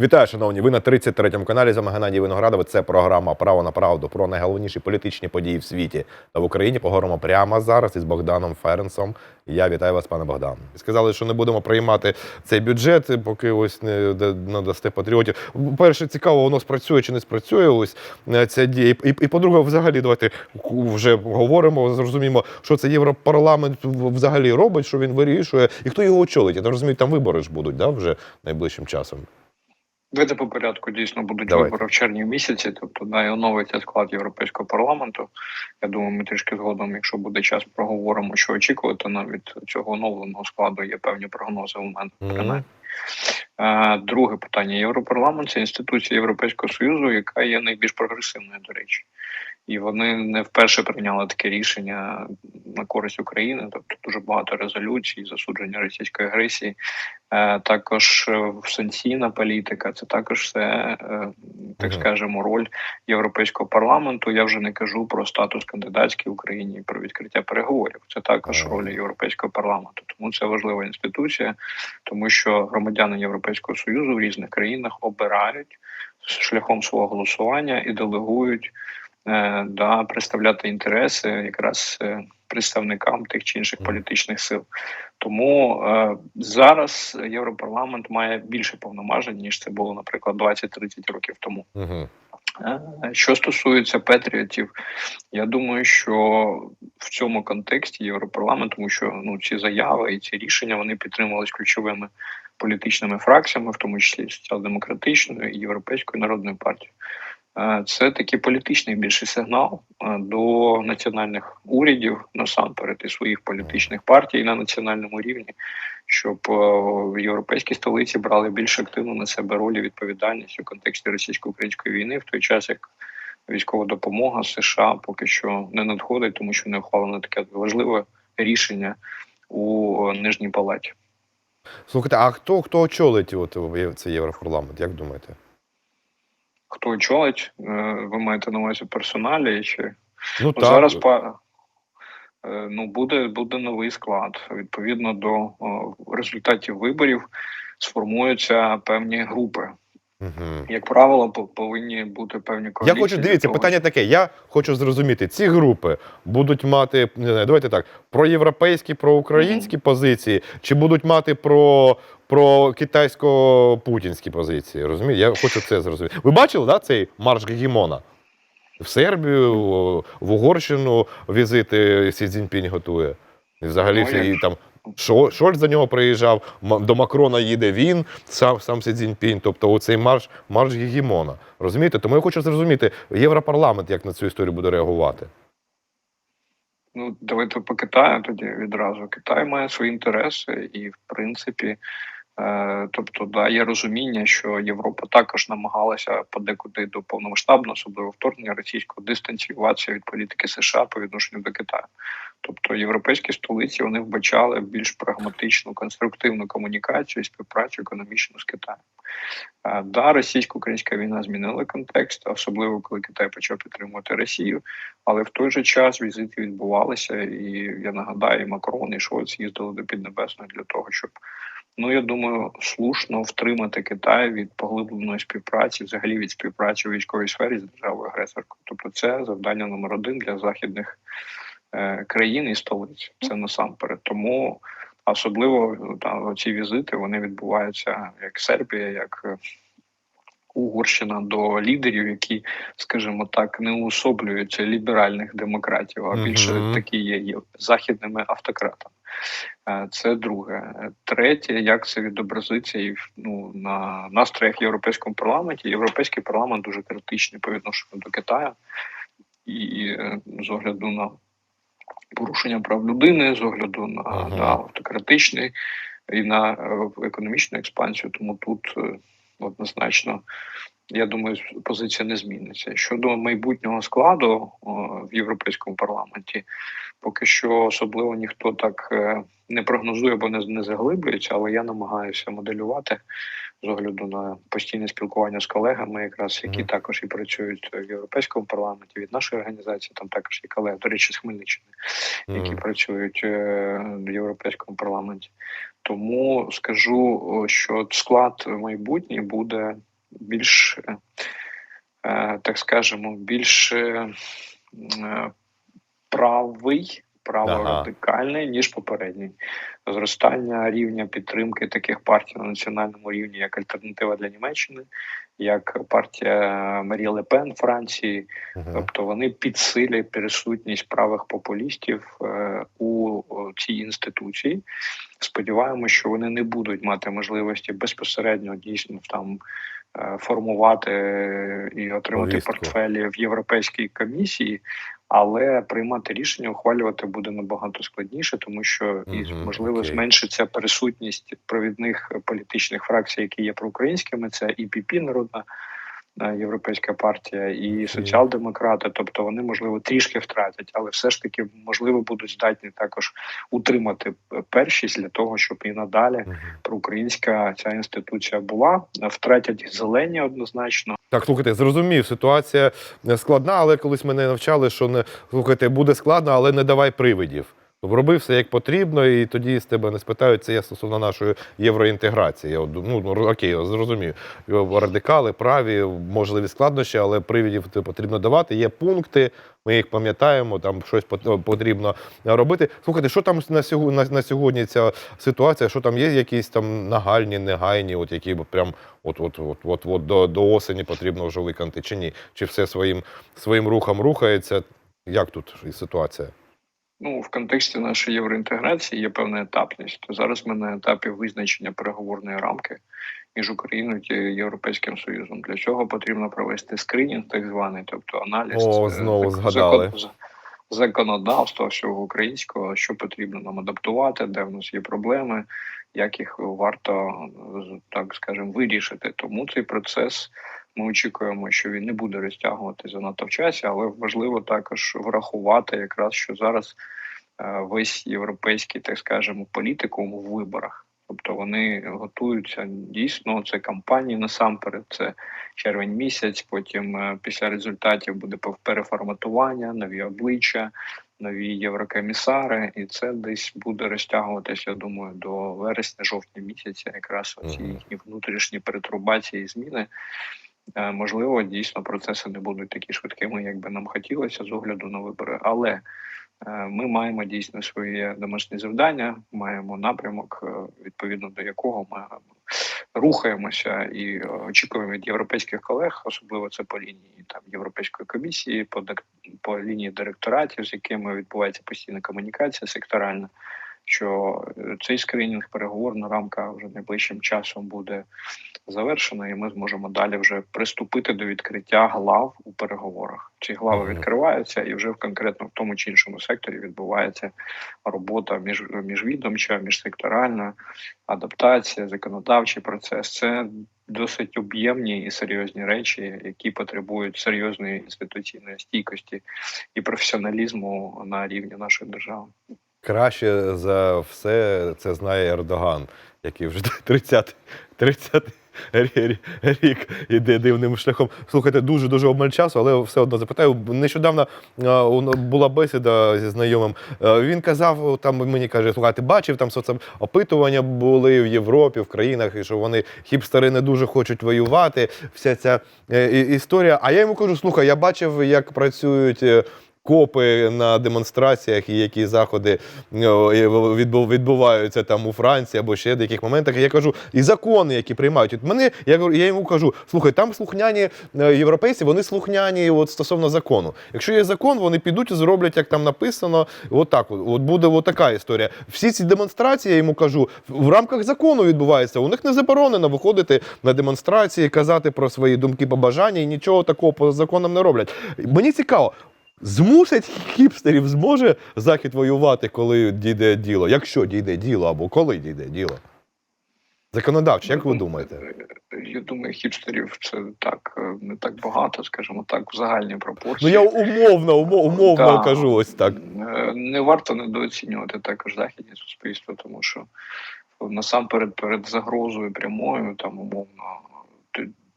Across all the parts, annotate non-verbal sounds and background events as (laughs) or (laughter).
Вітаю, шановні. Ви на 33-му каналі з вами Геннадій Виноградов. Це програма Право на правду про найголовніші політичні події в світі та в Україні. Поговоримо прямо зараз із Богданом Ференсом. Я вітаю вас, пане Богдан. Сказали, що не будемо приймати цей бюджет, поки ось не да- надасте патріотів. Перше, цікаво, воно спрацює чи не спрацює. Ось е, ця дія. І, і, і по-друге, взагалі, давайте вже говоримо, зрозуміємо, що це Європарламент взагалі робить, що він вирішує, і хто його очолить. Я так розумію, там вибори ж будуть, да, вже найближчим часом. Давайте по порядку дійсно будуть Давайте. вибори в червні місяці, тобто да, і оновиться склад Європейського парламенту. Я думаю, ми трішки згодом, якщо буде час, проговоримо, що очікувати нам від цього оновленого складу. Є певні прогнози у мене. Принаймні. Е, Друге питання: Європарламент це інституція Європейського союзу, яка є найбільш прогресивною, до речі. І вони не вперше прийняли таке рішення на користь України, тобто дуже багато резолюцій, засудження російської агресії. Е, Також е, санкційна політика, це також все, е, так скажемо, роль європейського парламенту. Я вже не кажу про статус кандидатський Україні про відкриття переговорів. Це також роль європейського парламенту. Тому це важлива інституція, тому що громадяни Європейського союзу в різних країнах обирають шляхом свого голосування і делегують да, представляти інтереси якраз е, представникам тих чи інших політичних сил. Тому е, зараз Європарламент має більше повноважень ніж це було, наприклад, 20-30 років тому. Угу. Е, Що стосується патріотів, я думаю, що в цьому контексті Європарламент, тому що ну ці заяви і ці рішення вони підтримувались ключовими політичними фракціями, в тому числі соціал-демократичною і європейською народною партією. Це такий політичний більший сигнал до національних урядів насамперед і своїх політичних партій на національному рівні, щоб європейській столиці брали більш активно на себе роль і відповідальність у контексті російсько-української війни, в той час як військова допомога США поки що не надходить, тому що не ухвалено таке важливе рішення у нижній палаті. Слухайте, а хто хто очолить от, цей Європарламент? Як думаєте? Хто очолить? Е, Ви маєте на увазі персоналі чи Ну Ну, так. зараз па- е, ну, буде, буде новий склад. Відповідно до о, результатів виборів сформуються певні групи. Угу. Як правило, по- повинні бути певні Я хочу дивіться, того, питання таке. Я хочу зрозуміти, ці групи будуть мати не знаю, давайте так, проєвропейські, проукраїнські позиції, чи будуть мати про, про китайсько-путінські позиції? Розумієте? Я хочу це зрозуміти. Ви бачили да, цей марш Гегемона? В Сербію, в Угорщину візити Сі Цзіньпінь готує. І взагалі Ну, всі, і там Шо- Шольц за нього приїжджав, до Макрона їде він, сам, сам Сі Цзіньпінь. Тобто оцей марш, марш Гегемона. Розумієте? Тому я хочу зрозуміти, Європарламент як на цю історію буде реагувати. Ну, давайте по Китаю тоді відразу. Китай має свої інтереси, і в принципі, тобто, да, є розуміння, що Європа також намагалася подекуди до повномасштабного, особливо вторгнення російського дистанціюватися від політики США по відношенню до Китаю. Тобто європейські столиці вони вбачали більш прагматичну, конструктивну комунікацію і співпрацю економічну з Китаєм. Е, Да, російсько-українська війна змінила контекст, особливо коли Китай почав підтримувати Росію. Але в той же час візити відбувалися, і я нагадаю, Макрон і Шольц їздили до Піднебесної для того, щоб ну я думаю, слушно втримати Китай від поглибленої співпраці, взагалі від співпраці у військовій сфері з державою агресоркою. Тобто, це завдання номер один для західних е, країн і столиць. Це насамперед. Тому особливо там та, ці візити вони відбуваються як Сербія, як Угорщина до лідерів, які, скажімо так, не уособлюються ліберальних демократів, а більше Мгм. такі є, є західними автократами. Е, Це друге. Третє, як це відобразиться і ну, на настроях в європейському парламенті. Європейський парламент дуже критичний по відношенню до Китаю, і е, з огляду на порушення прав людини, з огляду на, Ага. на автократичний і на е, економічну експансію. Тому тут однозначно, я думаю, позиція не зміниться. Щодо майбутнього складу о, в європейському парламенті, поки що особливо ніхто так е, не прогнозує, бо не, не заглиблюється, але я намагаюся моделювати з огляду на постійне спілкування з колегами, якраз які також і працюють в європейському парламенті від нашої організації. Там також є колеги, до речі, з Хмельниччини, які Мгм. працюють е, в європейському парламенті. Тому скажу, що склад майбутній буде більш, е, е, так скажемо, більш е, правий, праворадикальний, ніж попередній. Зростання рівня підтримки таких партій на національному рівні, як альтернатива для Німеччини, як партія Марі Ле Пен Франції, Мгм. Тобто вони підсилять присутність правих популістів у о, цій інституції. Сподіваємося, що вони не будуть мати можливості безпосередньо дійсно там е, формувати е, і отримати Повістку. портфелі в Європейській комісії, але приймати рішення, ухвалювати буде набагато складніше, тому що і можливо окей. зменшиться присутність провідних політичних фракцій, які є проукраїнськими. Це і ПІПІ, народна європейська партія, і соціал-демократи. Тобто вони можливо трішки втратять, але все ж таки можливо будуть здатні також утримати першість для того, щоб і надалі проукраїнська ця інституція була. Втратять зелені однозначно. Так, слухайте, зрозумів, ситуація е, складна, але колись мене навчали, що не слухайте, буде складно, але не давай привидів. Роби все як потрібно, і тоді з тебе не спитають. Це є стосовно нашої євроінтеграції. Я ну, ну окей, я зрозумів. Радикали, праві, можливі складнощі, але привідів потрібно давати. Є пункти, ми їх пам'ятаємо, там щось пот- потрібно робити. Слухайте, що там на сьогодні ця ситуація? Що там є якісь там нагальні, негайні, от які прям от, от, от, от, от до, до осені потрібно вже виконати, чи ні? Чи все своїм, своїм рухом рухається? Як тут ситуація? Ну, в контексті нашої євроінтеграції є певна етапність. Зараз ми на етапі визначення переговорної рамки між Україною та Європейським Союзом. Для цього потрібно провести скринінг, так званий, тобто аналіз О, е, знову зак- згадали. закон- законодавства всього українського, що потрібно нам адаптувати, де в нас є проблеми, як їх варто е, так скажемо вирішити. Тому цей процес. Ми очікуємо, що він не буде розтягувати занадто в часі, але важливо також врахувати, якраз що зараз е, весь європейський, так скажемо, політикум у виборах. Тобто вони готуються дійсно. Це кампанії насамперед. Це червень місяць. Потім е, після результатів буде переформатування, нові обличчя, нові єврокомісари, і це десь буде розтягуватися. Я думаю, до вересня-жовтня місяця, якраз оці їхні внутрішні перетрубації і зміни. Е, Можливо, дійсно процеси не будуть такі швидкими, як би нам хотілося з огляду на вибори. Але е, ми маємо дійсно своє домашнє завдання, маємо напрямок, е, відповідно до якого ми рухаємося і очікуємо від європейських колег, особливо це по лінії там Європейської комісії, по по лінії директоратів, з якими відбувається постійна комунікація секторальна. Що е, цей скринінг, переговорна рамка вже найближчим часом буде завершена, і ми зможемо далі вже приступити до відкриття глав у переговорах. Ці глави відкриваються, і вже в конкретно в тому чи іншому секторі відбувається робота між міжвідомча, міжсекторальна, адаптація, законодавчий процес. Це досить об'ємні і серйозні речі, які потребують серйозної інституційної стійкості і професіоналізму на рівні нашої держави. Краще за все це знає Ердоган, який вже (laughs) 30, 30 рік іде дивним шляхом. Слухайте, дуже дуже обмаль часу, але все одно запитаю. Нещодавно е, була бесіда зі знайомим. Е, Він казав, там мені каже, слухай, ти бачив там соцопитування були в Європі, в країнах, і що вони хіпстери не дуже хочуть воювати. Вся ця е, історія. А я йому кажу: слухай, я бачив, як працюють. Е, Копи на демонстраціях і які заходи відбу- відбуваються там у Франції або ще в деяких моментах. Я кажу, і закони, які приймають. От мене я я йому кажу: слухай, там слухняні е, європейці, вони слухняні от стосовно закону. Якщо є закон, вони підуть і зроблять, як там написано. От так, от, от буде от така історія. Всі ці демонстрації, я йому кажу, в рамках закону відбуваються. У них не заборонено виходити на демонстрації, казати про свої думки, побажання і нічого такого по законам не роблять. Мені цікаво. Змусить хіпстерів зможе захід воювати, коли дійде діло, якщо дійде діло, або коли дійде діло. Законодавчо, як ви думаєте? Я думаю, хіпстерів це так е, не так багато, скажімо так, в загальній Ну я умовно, умо- умовно Да. кажу ось так. Е, Не варто недооцінювати також західне суспільство, тому що насамперед перед загрозою прямою, там умовно,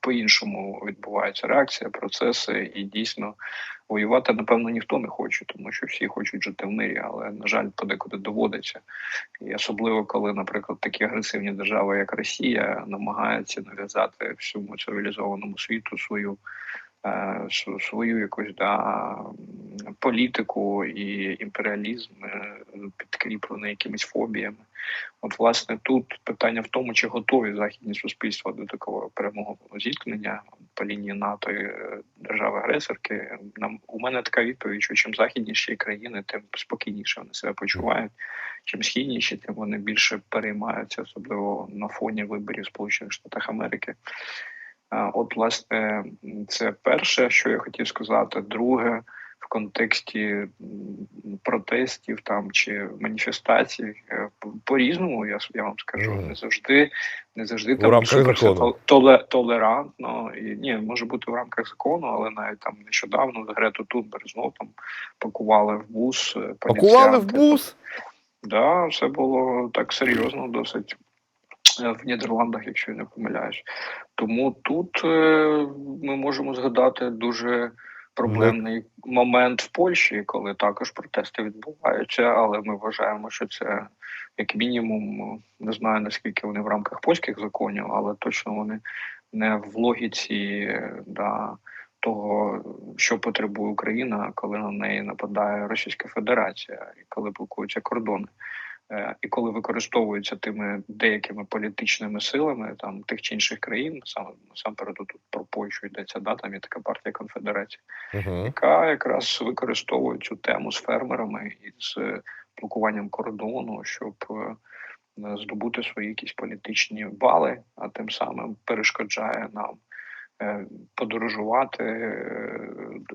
по-іншому відбувається реакція, процеси, і дійсно воювати, напевно, ніхто не хоче, тому що всі хочуть жити в мирі, але на жаль, подекуди доводиться. І особливо коли, наприклад, такі агресивні держави, як Росія, намагаються нав'язати всьому цивілізованому світу свою. е, Свою якусь да, політику і імперіалізм е, підкріплений якимись фобіями. От, власне, тут питання в тому, чи готові західні суспільства до такого прямого зіткнення по лінії НАТО і е, держави-агресорки. Нам у мене така відповідь, що чим західніші країни, тим спокійніше вони себе почувають. Чим східніші, тим вони більше переймаються, особливо на фоні виборів Сполучених Штатів Америки. От, власне, це перше, що я хотів сказати. Друге, контексті протестів там чи маніфестацій е, по- по-різному, я, я вам скажу, не завжди, не завжди там толе- толерантно. І, ні, може бути в рамках закону, але навіть там нещодавно Грету Тунберг знов там пакували в бус. е, Пакували в бус. Да, все було так серйозно, досить е, в Нідерландах, якщо я не помиляюсь. Тому тут ми можемо згадати дуже проблемний момент в Польщі, коли також протести відбуваються, але ми вважаємо, що це як мінімум не знаю наскільки вони в рамках польських законів, але точно вони не в логіці да, того, що потребує Україна, коли на неї нападає Російська Федерація і коли блокуються кордони. Е, І коли використовуються тими деякими політичними силами там тих чи інших країн, саме насамперед тут про Польщу йдеться, да, там є така партія конфедерація, Угу. яка якраз використовує цю тему з фермерами і з блокуванням кордону, щоб е, здобути свої якісь політичні бали, а тим самим перешкоджає нам подорожувати е,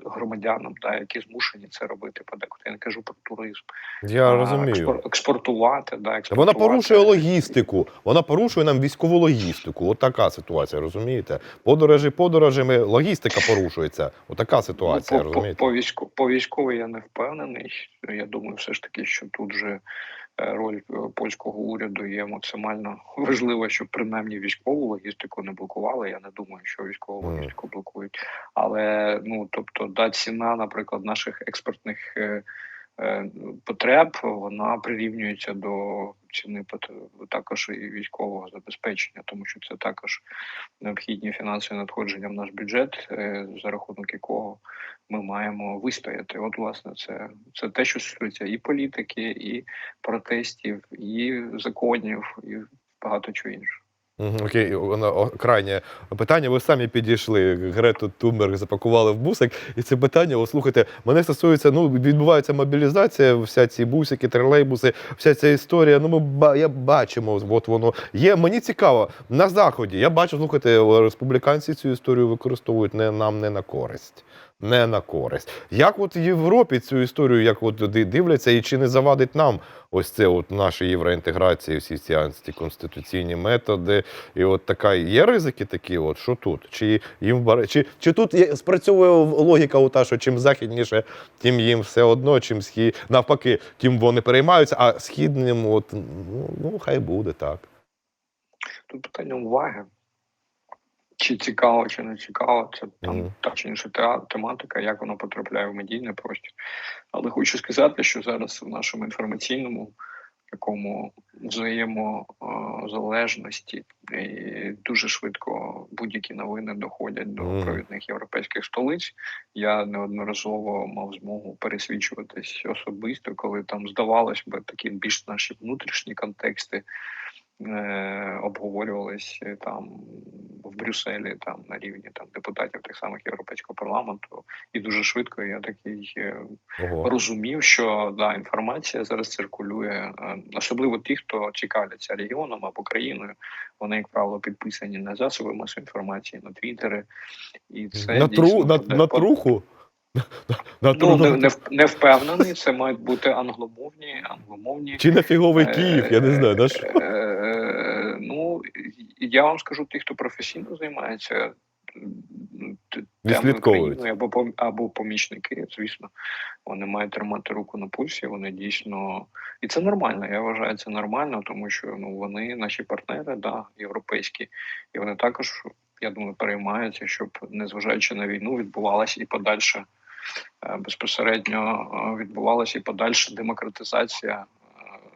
громадянам, да, які змушені це робити подекуди. Я не кажу про туризм. Я А, розумію. експор- експортувати, да, Вона порушує логістику. Вона порушує нам військову логістику. От така ситуація, розумієте? Подорожі подорожами, логістика порушується. От така ситуація, ну, по, по, розумієте? по, війську, по військовій я не впевнений. Я думаю, все ж таки, що тут же е, роль е, польського уряду є максимально (laughs) важлива, щоб принаймні військову логістику не блокували. Я не думаю, що військову логістику блокують. Але ну тобто, да, ціна, наприклад, наших експортних е, е, потреб, вона прирівнюється до ціни також і військового забезпечення, тому що це також необхідні фінансові надходження в наш бюджет, е, за рахунок якого ми маємо вистояти. От, власне, це, це те, що стосується і політики, і протестів, і законів, і багато чого іншого. Окей, крайнє питання. Ви самі підійшли. Грету Тумберг запакували в бусик. І це питання, от слухайте, мене стосується, ну, відбувається мобілізація, вся ці бусики, тролейбуси, вся ця історія. Ну, ми я бачимо, от воно є. Мені цікаво, на заході я бачу, слухайте, республіканці цю історію використовують не нам не на користь. Не на користь. Як от в Європі цю історію, як от ди- дивляться, і чи не завадить нам ось це от наші євроінтеграції, всі ці антиконституційні методи, і от така є ризики такі, от що тут? Чи їм чи, чи тут є, спрацьовує логіка, ота, що чим західніше, тим їм все одно, чим схід навпаки, тим вони переймаються, а східним, от ну, ну хай буде так. Тут питання уваги. Чи цікаво, чи не цікаво, це там Мгм. та чи інша тематика, як воно потрапляє в медійний простір. Але хочу сказати, що зараз в нашому інформаційному такому взаємозалежності і дуже швидко будь-які новини доходять до Мгм. провідних європейських столиць. Я неодноразово мав змогу пересвідчуватись особисто, коли там здавалось би такі більш наші внутрішні контексти е, обговорювались е, там Брюсселі, там на рівні там депутатів тих самих європейського парламенту, і дуже швидко я такий е, Ого. розумів, що да, інформація зараз циркулює, е, особливо ті, хто цікавляться регіоном або країною. Вони, як правило, підписані на засоби масової інформації, на твіттери, і це На, тру, на, на труху? (laughs) На, Ну, не, не, не впевнений, це мають бути англомовні, англомовні Чи на фіговий Київ, я не знаю. На що? Е, е, Ну, я вам скажу, ті, хто професійно займається Відслідковують. або або помічники, звісно, вони мають тримати руку на пульсі. Вони дійсно і це нормально. Я вважаю це нормально, тому що ну вони наші партнери, да, європейські, і вони також я думаю, переймаються, щоб незважаючи на війну, відбувалася і подальше е, безпосередньо е, відбувалася і подальша демократизація е,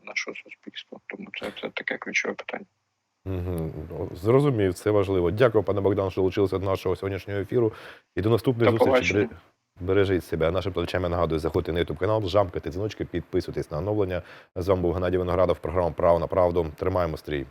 нашого суспільства. Тому це, це таке ключове питання. Угу. Зрозумів, це важливо. Дякую, пане Богдан, що долучилися до нашого сьогоднішнього ефіру. І до наступної До зустрічі. побачення. Бережіть себе. Нашим глядачам я нагадую, заходьте на YouTube канал, жамкайте дзвіночки, підписуйтесь на оновлення. З вами був Геннадій Виноградов, програма Право на правду. Тримаємо стрій.